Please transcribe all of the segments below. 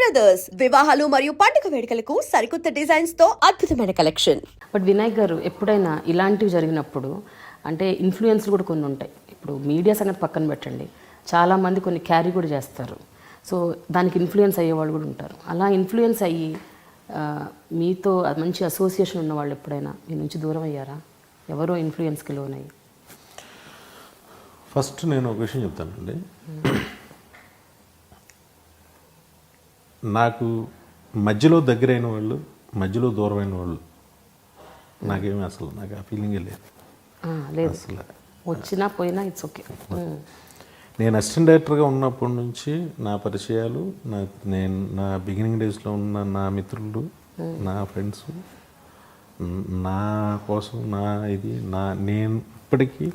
Brothers వివాహాలు మరియు పండుగ వేడుకలకు సరికొత్త డిజైన్స్తో అద్భుతమైన కలెక్షన్ బట్ వినాయక్ గారు ఎప్పుడైనా ఇలాంటివి జరిగినప్పుడు అంటే ఇన్ఫ్లుయెన్స్ కూడా కొన్ని ఉంటాయి. ఇప్పుడు మీడియా సంగతి పక్కన పెట్టండి. చాలామంది కొన్ని క్యారీ కూడా చేస్తారు. సో దానికి ఇన్ఫ్లుయెన్స్ అయ్యే వాళ్ళు కూడా ఉంటారు. అలా ఇన్ఫ్లుయెన్స్ అయ్యి మీతో మంచి అసోసియేషన్ ఉన్న వాళ్ళు ఎప్పుడైనా మీ నుంచి దూరం అయ్యారా? ఎవరో ఇన్ఫ్లుయెన్స్కి లోనయ్యి? ఫస్ట్ నేను ఒక విషయం చెప్తానండి. నాకు మధ్యలో దగ్గరైన వాళ్ళు మధ్యలో దూరమైన వాళ్ళు నాకేమీ అసలు నాకు ఆ ఫీలింగే లేదు. అసలు. వచ్చినా పోయినా ఇట్స్ ఓకే నేను అసిస్టెంట్ డైరెక్టర్గా ఉన్నప్పటి నుంచి నా పరిచయాలు నా నేను నా బిగినింగ్ డేస్లో ఉన్న నా మిత్రులు నా ఫ్రెండ్స్ నా కోసం నా ఇది నా నేను ఇప్పటికీ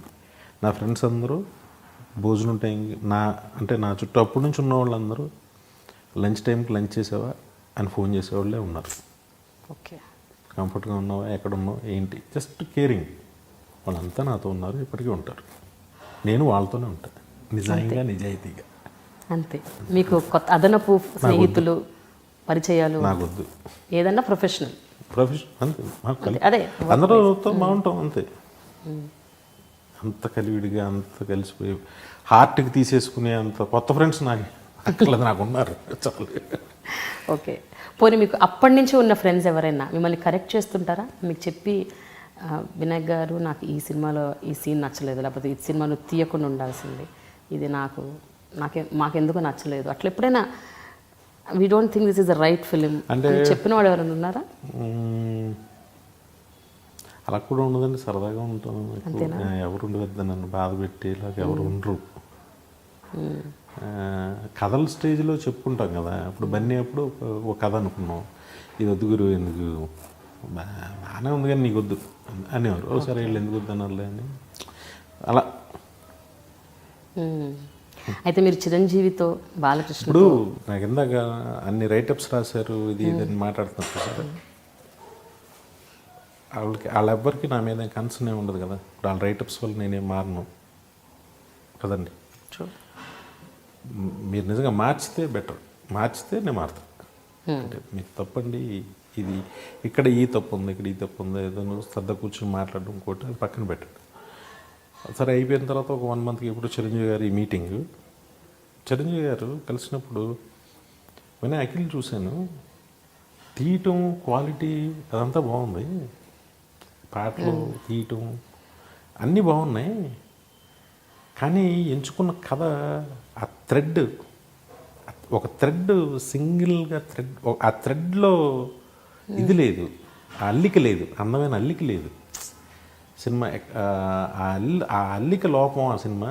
నా ఫ్రెండ్స్ అందరూ భోజనం టైం నా అంటే నా చుట్టూ అప్పటి నుంచి ఉన్న వాళ్ళందరూ లంచ్ టైంకి లంచ్ చేసావా? అని ఫోన్ చేసేవాళ్ళే ఉన్నారు. ఓకే. కంఫర్ట్గా ఉన్నావా? ఎక్కడ ఉన్నావు ఏంటి? Just caring. వాళ్ళంతా నాతో ఉన్నారు ఇప్పటికీ ఉంటారు. నేను వాళ్ళతోనే ఉంటాను నిజంగా నిజాయితీగా. అంతే. మీకు కొత్త అదనపు స్నేహితులు పరిచయాలు? నాకొద్దు. ఏదన్నా ప్రొఫెషనల్? ప్రొఫెషన్ అంతే. అదే అందరితో బాగుంటాం అంతే. అంత కలివిడిగా అంత కలిసిపోయి హార్ట్కి తీసేసుకునే అంత కొత్త ఫ్రెండ్స్ నాకు అక్కడ నాకు ఉన్నారు. చాలు. ఓకే. పోనీ మీకు అప్పటి నుంచి ఉన్న ఫ్రెండ్స్ ఎవరైనా మిమ్మల్ని కరెక్ట్ చేస్తుంటారా? మీకు చెప్పి వినాయక్ గారు నాకు ఈ సినిమాలో ఈ సీన్ నచ్చలేదు లేకపోతే ఈ సినిమాలో తీయకుండా ఉండాల్సింది. ఇది నాకు నాకే మాకెందుకు నచ్చలేదు. అట్లా ఎప్పుడైనా we don't think this is the right film అంటే- చెప్పిన వాళ్ళు ఎవరైనా ఉన్నారా. అలా కూడా ఉండదండి సరదాగా ఉంటాను ఎక్కువ. ఎవరు ఉండవద్దు నన్ను బాధ పెట్టి ఎవరు ఉండరు. కథల స్టేజ్లో చెప్పుకుంటాం కదా. ఇప్పుడు బన్నీ అప్పుడు ఒక- కథ అనుకున్నాం. ఇది వద్దు గురు ఎందుకు? బాగానే ఉంది కానీ నీకు వద్దు. అనేవారు. ఒకసారి వీళ్ళు ఎందుకు వద్దు అన్నారులే అని. అలా. అయితే మీరు చిరంజీవితో బాలకృష్ణ ఇప్పుడు నాకు ఇందాక అన్ని రైటప్స్ రాశారు ఇది ఇది అని మాట్లాడుతున్నారు సార్ వాళ్ళకి వాళ్ళెవ్వరికి నా మీద కన్సర్న్ ఏమి ఉండదు కదా. ఇప్పుడు వాళ్ళ రైటప్స్ వల్ల నేనేం మారను. కదండి? మీరు నిజంగా మార్చితే బెటర్ మార్చితే నేను మారుతాను అంటే మీకు తప్పండి ఇది ఇక్కడ ఈ తప్పు ఉంది ఇక్కడ ఈ తప్పు ఉంది ఏదో నువ్వు శ్రద్ధ కూర్చొని మాట్లాడడం ఇంకోటి అది పక్కన పెట్టండి. సరే అయిపోయిన తర్వాత ఒక వన్ మంత్కి ఇప్పుడు చిరంజీవి గారి మీటింగ్ చిరంజీవి గారు కలిసినప్పుడు వినే అఖిల్ చూశాను. తీయటం క్వాలిటీ అదంతా బాగుంది. పాటలు తీయటం అన్నీ బాగున్నాయి. కానీ ఎంచుకున్న కథ ఆ థ్రెడ్ ఒక థ్రెడ్ సింగిల్గా థ్రెడ్ ఆ థ్రెడ్లో ఇది లేదు ఆ అల్లిక లేదు అందమైన అల్లిక లేదు. సినిమా ఆ అల్లి ఆ అల్లిక లోపం ఆ సినిమా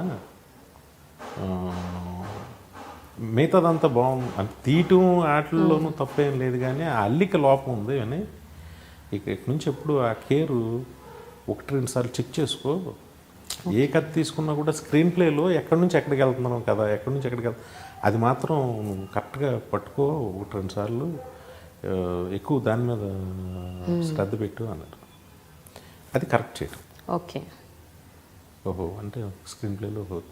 మిగతాదంతా బాగుంది. అంటే తీయటం ఆటల్లోనూ తప్పేం లేదు కానీ ఆ అల్లిక లోపం ఉంది ఇక ఇక నుంచి ఎప్పుడు ఆ కేరు ఒకటి రెండు సార్లు చెక్ చేసుకో. ఏ కథ తీసుకున్నా కూడా స్క్రీన్ ప్లేలో ఎక్కడి నుంచి ఎక్కడికి వెళ్తున్నాం కదా ఎక్కడి నుంచి ఎక్కడికి వెళ్తున్నాం అది మాత్రం కరెక్ట్గా పట్టుకో ఒకటి రెండు సార్లు ఎక్కువ దాని మీద శ్రద్ధ పెట్టు అన్నారు. అది కరెక్ట్ చేయడం ఓకే. ఓహో అంటే స్క్రీన్ ప్లేలో ఓహో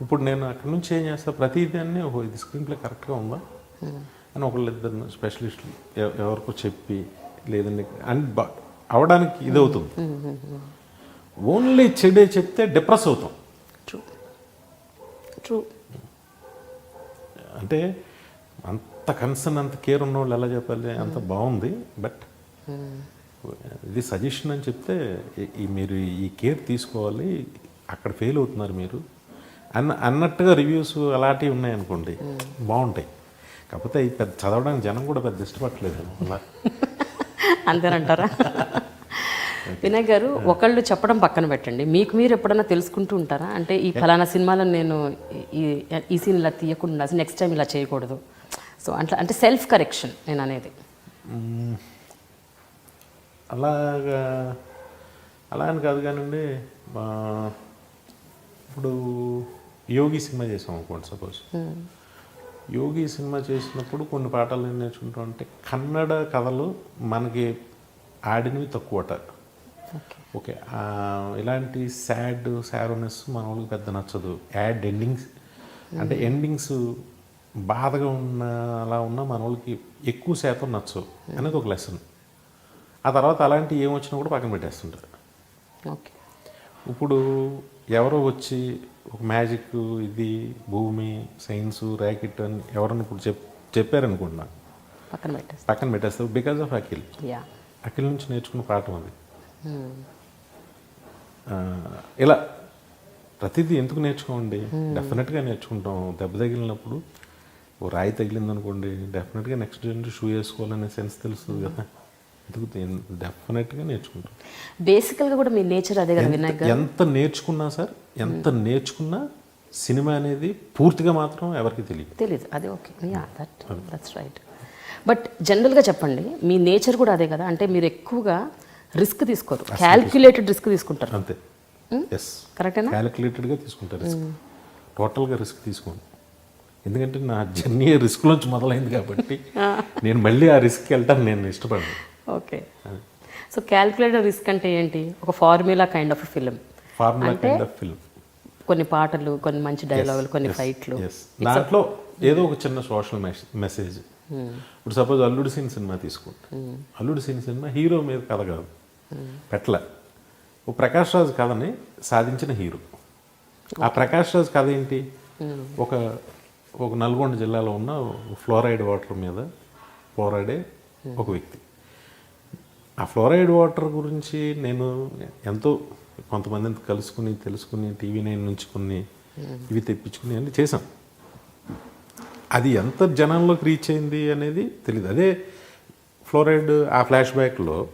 ఇప్పుడు నేను అక్కడ నుంచి ఏం చేస్తా ప్రతిదాన్ని ఓహో ఇది స్క్రీన్ ప్లే కరెక్ట్గా ఉందా? అని ఒకళ్ళు ఇద్దరు స్పెషలిస్టులు ఎవ- ఎవరికో చెప్పి లేదండి అని అవడానికి ఇది అవుతుంది ఓన్లీ చెడే చెప్తే డిప్రెస్ అవుతాం. ట్రూ ట్రూ అంటే అంత కన్సర్న్ అంత కేర్ ఉన్న వాళ్ళు ఎలా చెప్పాలి? అంత బాగుంది. బట్ ఇది సజెషన్ అని చెప్తే మీరు ఈ కేర్ తీసుకోవాలి. అక్కడ ఫెయిల్ అవుతున్నారు మీరు. అన్న అన్నట్టుగా రివ్యూస్ అలాంటివి ఉన్నాయనుకోండి బాగుంటాయి. కాకపోతే పెద్ద చదవడానికి జనం కూడా పెద్ద ఇష్టపడలేదు అలా అంతేనంటారా? వినాయక్ గారు ఒకళ్ళు చెప్పడం పక్కన పెట్టండి. మీకు మీరు ఎప్పుడైనా తెలుసుకుంటూ ఉంటారా? అంటే ఈ ఫలానా సినిమాలో నేను ఈ ఈ సీన్ ఇలా తీయకుండా నెక్స్ట్ టైం ఇలా చేయకూడదు. సో అట్లా అంటే సెల్ఫ్ కరెక్షన్ నేను అనేది. అలాగా అలా అని కాదు కానివ్వండి ఇప్పుడు యోగి సినిమా చేసాం అనుకోండి సపోజ్. యోగి సినిమా చేసినప్పుడు కొన్ని పాటలు నేను నేర్చుకుంటాం అంటే కన్నడ కథలు మనకి ఆడినవి తక్కువట. ఓకే. ఇలాంటి సాడ్ సారోనెస్ మన వాళ్ళకి పెద్ద నచ్చదు. Sad endings. అంటే ఎండింగ్స్ బాధగా ఉన్న అలా ఉన్న మన వాళ్ళకి ఎక్కువ శాతం నచ్చవు. అనేది ఒక లెసన్. ఆ తర్వాత అలాంటి ఏం వచ్చినా కూడా పక్కన పెట్టేస్తుంటారు. ఓకే. ఇప్పుడు ఎవరో వచ్చి ఒక మ్యాజిక్ ఇది భూమి సైన్స్ ర్యాకెట్ అని ఎవరన్నా ఇప్పుడు చెప్ చెప్పారనుకుంటున్నా. పక్కన పెట్టేస్తాం పక్కన పెట్టేస్తారు. Because of Akhil. అఖిల్ నుంచి నేర్చుకున్న పాఠం అది. ఇలా ప్రతిదీ ఎందుకు నేర్చుకోండి డెఫినెట్గా నేర్చుకుంటాం. దెబ్బ తగిలినప్పుడు ఓ రాయి తగిలింది అనుకోండి డెఫినెట్గా నెక్స్ట్ జనరేషన్ షూ వేసుకోవాలనే సెన్స్ తెలుస్తుంది కదా. ఎందుకు డెఫినెట్గా నేర్చుకుంటాం. బేసికల్గా కూడా మీ నేచర్ అదే కదా వినాయక్ ఎంత నేర్చుకున్నా సార్ ఎంత నేర్చుకున్నా సినిమా అనేది పూర్తిగా మాత్రం ఎవరికి తెలియదు. తెలీదు. అదే okay. That that's right but జనరల్గా చెప్పండి మీ నేచర్ కూడా అదే కదా? అంటే మీరు ఎక్కువగా రిస్క్ తీసుకోరు క్యాల్కులేటెడ్ రిస్క్ తీసుకుంటారు. అంతే. ఎస్ కరెక్టేనా క్యాలిక్యులేటెడ్గా తీసుకుంటారు రిస్క్ టోటల్గా రిస్క్ తీసుకోండి. ఎందుకంటే నా జర్నీ రిస్క్లోంచి మొదలైంది కాబట్టి నేను మళ్ళీ ఆ రిస్క్కి వెళ్ళటానికి నేను ఇష్టపడను. ఓకే. సో క్యాల్కులేటెడ్ రిస్క్ అంటే ఏంటి? ఒక formula kind of film formula kind of film కొన్ని పాటలు కొన్ని మంచి డైలాగులు కొన్ని ఫైట్లు దాంట్లో ఏదో ఒక చిన్న సోషల్ మెసేజ్ ఇప్పుడు సపోజ్ అల్లుడు సీన్ సినిమా తీసుకుంటే. అల్లుడు సీన్ సినిమా హీరో మీద కథ కాదు. పెట్ల ఓ ప్రకాష్ రాజ్ కథని సాధించిన హీరో. ఆ ప్రకాష్ రాజ్ కథ ఏంటి? ఒక ఒక నల్గొండ జిల్లాలో ఉన్న ఫ్లోరైడ్ వాటర్ మీద పోరాడే ఒక వ్యక్తి. ఆ ఫ్లోరైడ్ వాటర్ గురించి నేను ఎంతో కొంతమందిని కలుసుకుని తెలుసుకుని టీవీ నైన్ నుంచి కొన్ని ఇవి తెప్పించుకుని అన్ని చేశాం అది ఎంత జనంలోకి రీచ్ అయింది అనేది తెలియదు అదే ఫ్లోరైడ్ ఆ ఫ్లాష్ బ్యాక్లో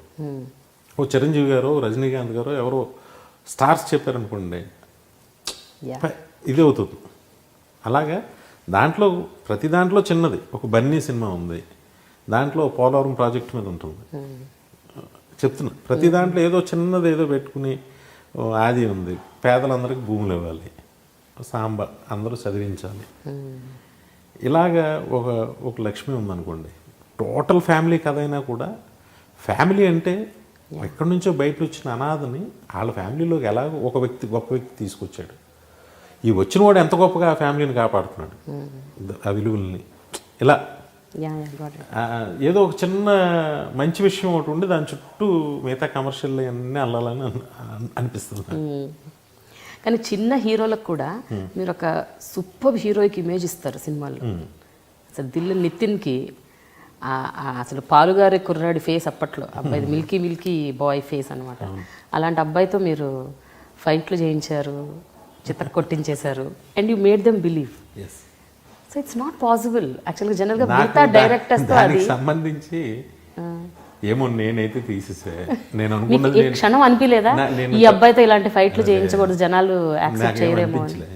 ఓ చిరంజీవి గారు రజనీకాంత్ గారు ఎవరో స్టార్స్ చెప్పారనుకోండి. ఇది అవుతుంది. అలాగా దాంట్లో ప్రతి దాంట్లో చిన్నది. ఒక బన్నీ సినిమా ఉంది. దాంట్లో పోలవరం ప్రాజెక్ట్ మీద ఉంటుంది. చెప్తున్నా. ప్రతి దాంట్లో ఏదో చిన్నది ఏదో పెట్టుకుని ఆది ఉంది. పేదలందరికీ భూములు ఇవ్వాలి. సాంబ అందరూ చదివించాలి. ఇలాగా ఒక ఒక లక్ష్మి ఉందనుకోండి. టోటల్ ఫ్యామిలీ కథ అయినా కూడా ఫ్యామిలీ అంటే ఎక్కడి నుంచో బయట వచ్చిన అనాథని వాళ్ళ ఫ్యామిలీలోకి ఎలా ఒక వ్యక్తి గొప్ప వ్యక్తి తీసుకొచ్చాడు. ఈ వచ్చిన వాడు ఎంత గొప్పగా ఆ ఫ్యామిలీని కాపాడుతున్నాడు. ఆ విలువల్ని. ఇలా ఏదో ఒక చిన్న మంచి విషయం ఒకటి ఉండి దాని చుట్టూ మిగతా కమర్షియల్ అన్నీ అల్లాలని అన్- అన్- అనిపిస్తుంది. కానీ చిన్న హీరోలకు కూడా మీరు ఒక సూపర్ హీరోయిక్ ఇమేజ్ ఇస్తారు సినిమాల్లో. అసలు దిల్ నితిన్కి అసలు పాలుగారి కుర్రాడి ఫేస్ అప్పట్లో. అబ్బాయి మిల్కీ మిల్కీ బాయ్ ఫేస్ అనమాట అలాంటి అబ్బాయితో మీరు ఫైట్లు చేయించారు చిత్త కొట్టించేశారు and you made them believe Yes. So it's not possible యాక్చువల్గా జనరల్గా మిగతా డైరెక్టర్స్తో అది సంబంధించి ఏమో నేనైతే తీసేసే. నేను అనుకున్నది క్షణం అనిపించలేదా ఈ అబ్బాయితో ఇలాంటి ఫైట్లు చేయించకూడదు జనాలు యాక్సెప్ట్ అనిపించలే.